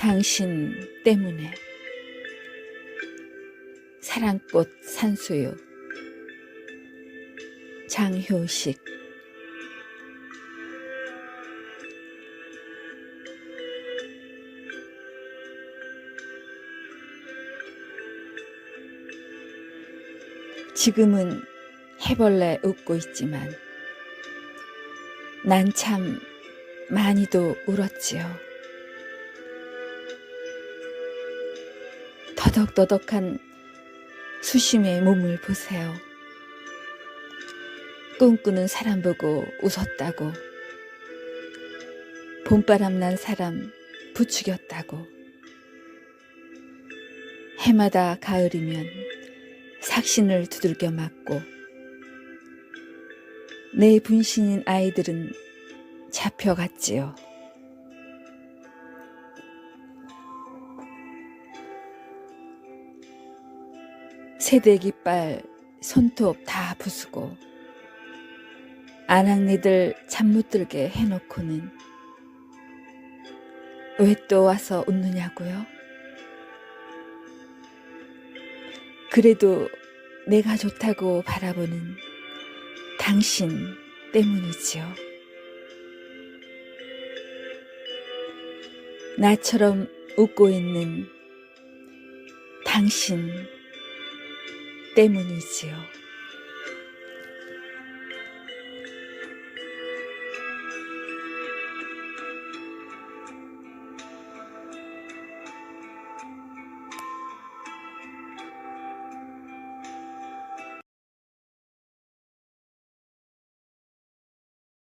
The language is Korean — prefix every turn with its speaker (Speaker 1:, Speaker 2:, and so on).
Speaker 1: 당신 때문에. 사랑꽃 산수유. 장효식. 지금은 해벌레 웃고 있지만 난 참 많이도 울었지요. 더덕더덕한 수심의 몸을 보세요. 꿈꾸는 사람 보고 웃었다고. 봄바람 난 사람 부추겼다고. 해마다 가을이면 삭신을 두들겨 맞고 내 분신인 아이들은 잡혀갔지요. 세대 깃발 손톱 다 부수고 아낙네들 잠 못 들게 해놓고는 왜 또 와서 웃느냐고요? 그래도 내가 좋다고 바라보는 당신 때문이지요. 나처럼 웃고 있는 당신 때문이지요.